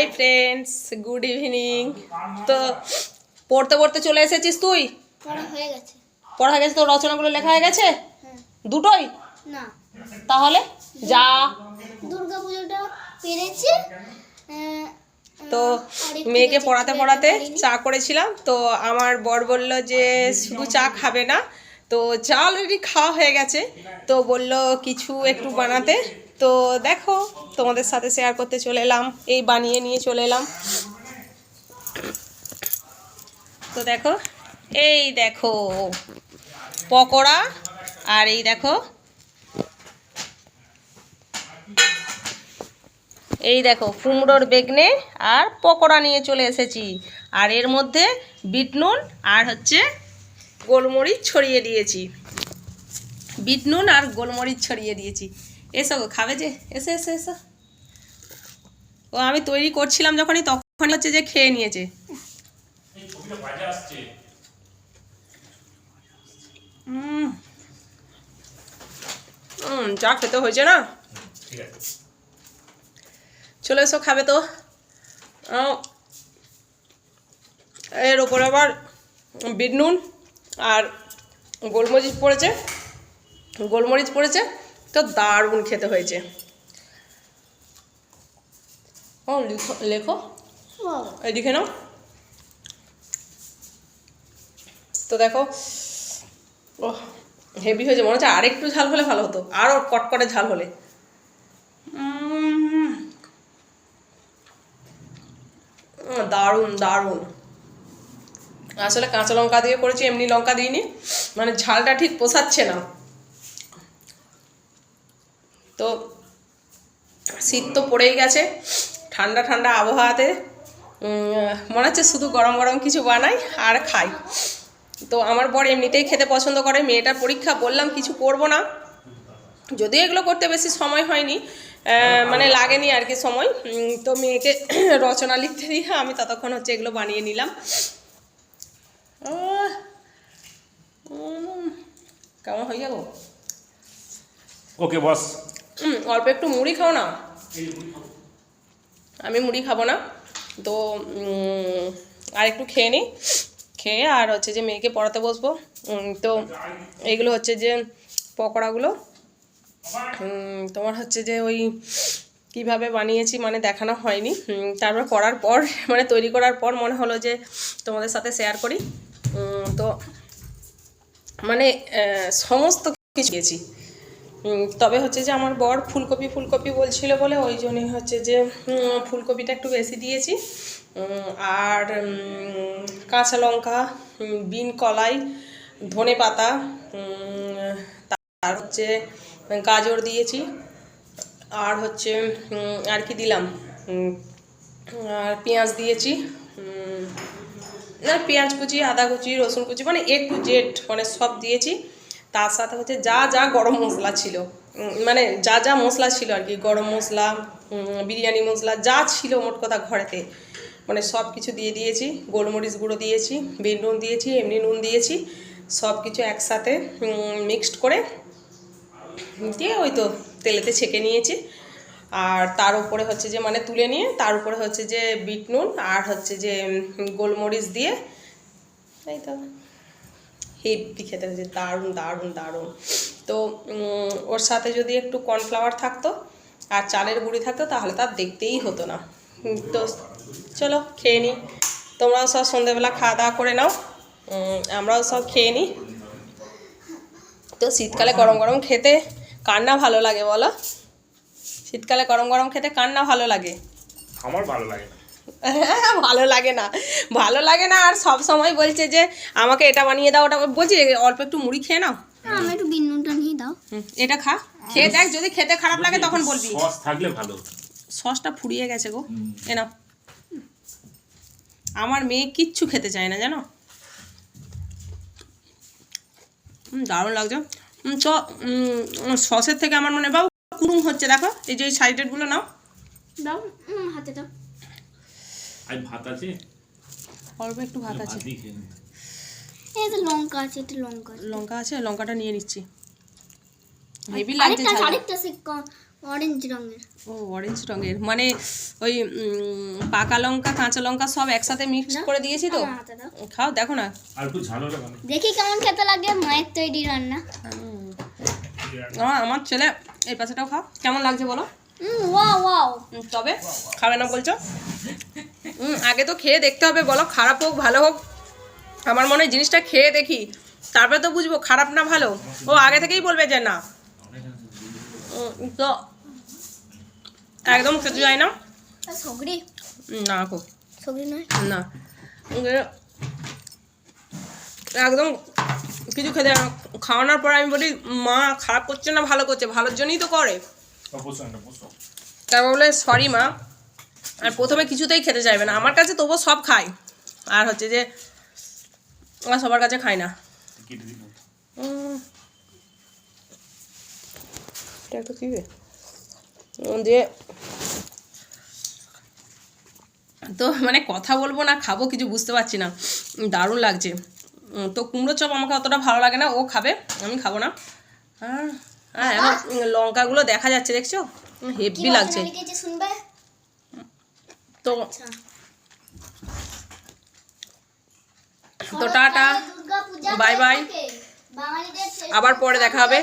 Hi friends good evening তো পড়তে পড়তে চলে এসেছিস তুই? পড়া হয়ে গেছে। পড়া হয়ে গেছে তো রচনাগুলো লেখা হয়ে গেছে? হ্যাঁ। দুটোই? না। তাহলে যা। পেরেছি। তো মেয়েকে পড়াতে পড়াতে চা করেছিলাম। তো আমার বর বলল যে শুধু চা খাবে না। তো চা অলরেডি খাওয়া হয়ে গেছে। তো বলল কিছু একটু বানাতে। তো দেখো, তোমাদের সাথে শেয়ার করতে চলে এলাম, এই বানিয়ে নিয়ে চলে এলাম। তো দেখো, এই দেখো, পকোড়া, আর এই দেখো এই দেখো, কুমড়োর বেগনে আর পকোড়া নিয়ে চলে এসেছি। আর এর মধ্যে বিট নুন আর হচ্ছে গোলমরিচ ছড়িয়ে দিয়েছি। বিট নুন আর গোলমরিচ ছড়িয়ে দিয়েছি। এসো গো খাবে যে? এসে এসে এসো। ও আমি তৈরি করছিলাম যখনই তখনই হচ্ছে যে খেয়ে নিয়েছে। যা খেতে হয়েছে না? চলে এসো খাবে তো। এর ওপরে আবার বিট নুন আর গোলমরিচ পড়েছে। গোলমরিচ পড়েছে। তো দারুণ খেতে হয়েছে। ও লিখো লেখো। এই লিখে নাও। তো দেখো ও হেভি হয়েছে মনে হচ্ছে আরেকটু ঝাল হলে ভালো হতো আরও কটকটে ঝাল হলে। দারুণ দারুণ। আসলে কাঁচা লঙ্কা দিয়ে করেছি এমনি লঙ্কা দিইনি। মানে ঝালটা ঠিক পোষাচ্ছে না। তো শীত তো পড়েই গেছে, ঠান্ডা ঠান্ডা আবহাওয়াতে মনে হচ্ছে শুধু গরম গরম কিছু বানাই আর খাই। তো আমার বর এমনিতেই খেতে পছন্দ করে, মেয়েটার পরীক্ষা বললাম কিছু করব না। যদিও এগুলো করতে বেশি সময় হয়নি মানে লাগেনি আর কি সময়। তো মেয়েকে রচনা লিখতে দিয়ে আমি ততক্ষণ হচ্ছে এগুলো বানিয়ে নিলাম। কেমন হয়ে যাব? ওকে বস। হুম অল্প একটু মুড়ি খাও না। আমি মুড়ি খাব না। তো আর একটু খেয়ে নিই খেয়ে আর হচ্ছে যে মেয়েকে পড়াতে বসবো। তো এগুলো হচ্ছে যে পকোড়াগুলো। তোমার হচ্ছে যে ওই কীভাবে বানিয়েছি মানে দেখানো হয়নি। তারপর করার পর মানে তৈরি করার পর মনে হলো যে তোমাদের সাথে শেয়ার করি। তো মানে সমস্ত কিছু উম, তবে হচ্ছে যে আমার বর ফুলকপি ফুলকপি বলছিল বলে ওই জন্যই হচ্ছে যে ফুলকপিটা একটু বেশি দিয়েছি। আর কাঁচা লঙ্কা বিন, কলাই, ধনে পাতা তার হচ্ছে গাজর দিয়েছি। আর হচ্ছে আর কি দিলাম? আর পেঁয়াজ দিয়েছি। না, পেঁয়াজ কুচি, আদা কুচি, রসুন কুচি মানে এ টু জেড মানে সব দিয়েছি। তার সাথে হচ্ছে যা যা গরম মশলা ছিল মানে যা যা মশলা ছিল আর কি, গরম মশলা বিরিয়ানি মশলা, যা ছিল মোট কথা ঘরেতে মানে সব কিছু দিয়ে দিয়েছি, গোলমরিচ গুঁড়ো দিয়েছি বিন নুন দিয়েছি, এমনি নুন দিয়েছি, সব কিছু একসাথে মিক্সড করে দিয়ে ওই তো তেলেতে ছেঁকে নিয়েছি। আর তার উপরে হচ্ছে যে মানে তুলে নিয়ে তার উপরে হচ্ছে যে বিট নুন আর হচ্ছে যে গোলমরিচ দিয়ে, এই তো। হেভি খেতে হয়েছে দারুণ দারুণ দারুণ। তো ওর সাথে যদি একটু কর্নফ্লাওয়ার থাকতো আর চালের গুঁড়ি থাকতো তাহলে তার দেখতেই হতো না। তো চলো খেয়ে নিই তোমরাও সব সন্ধেবেলা খাওয়া দাওয়া করে নাও। আমরাও সব খেয়ে নিই তো শীতকালে গরম গরম খেতে কান্না ভালো লাগে বলো? শীতকালে গরম গরম খেতে কান্না ভালো লাগে? আমার ভালো লাগে ভালো লাগে না। ভালো লাগে না আর সব সময় বলছে যে আমাকে এটা বানিয়ে দাও। ওটা বলছি অল্প একটু মুড়ি খেয়ে নাও। আমি একটু বিন্নুটা নিয়ে দাও। এটা খা। খেয়ে দেখ যদি খেতে খারাপ লাগে তখন বলবি। সস থাকলে ভালো। সসটা ফুরিয়ে গেছে গো। এ নাও। আমার মেয়ে কিচ্ছু খেতে চায় না জানো? দারুণ লাগছে। তো উম, সসের থেকে আমার মনে বাবু কুরুম হচ্ছে দেখো। এই যে সাইডেডগুলো নাও। দাও হাতে দাও। আজ ভাত আছে? অল্প একটু ভাত আছে। এই তো লঙ্কা আছে এটা লঙ্কা লঙ্কা আছে লঙ্কাটা নিয়ে নিচ্ছি। হেভি লাগছে আরেকটা আরেকটা সে অরেঞ্জ রঙের। ও অরেঞ্জ রঙের। মানে ওই পাকা লঙ্কা কাঁচা লঙ্কা সব একসাথে মিক্স না, করে দিয়েছি তো। খাও দেখো না। আর দেখি কেমন খেতে লাগে মায়ের তৈরি রান্না। আমার আমার ছেলে এই পাশেটাও খাও। কেমন লাগছে বলো? Hmm wow wow. তবে খাবে না বলছো? আগে তো খেয়ে দেখতে হবে বলো খারাপ হোক ভালো হোক। আমার মনে হয় জিনিসটা খেয়ে দেখি। তারপরে তো বুঝব খারাপ না ভালো। ও আগে থেকেই বলবে যে না। তো একদম খেতে যায় না। না গো। না। একদম কিছু খেতে খাওয়ানোর পর আমি বলি মা খারাপ করছে না ভালো করছে? ভালোর জন্যই তো করে। তারপর বলে সরি মা। আর প্রথমে কিছুতেই খেতে চাইবে না। আমার কাছে তবুও সব খায় আর হচ্ছে যে আমার সবার কাছে খায় না। একটু কি রে? তো মানে কথা বলব না খাব কিছু বুঝতে পারছি না। দারুণ লাগছে। তো কুমড়ো চপ আমাকে অতটা ভালো লাগে না ও খাবে আমি খাব না। আর হ্যাঁ লঙ্কাগুলো দেখা যাচ্ছে দেখছ? হেভি লাগছে। তো আচ্ছা। তো টাটা। Bye bye. আবার পরে দেখা হবে।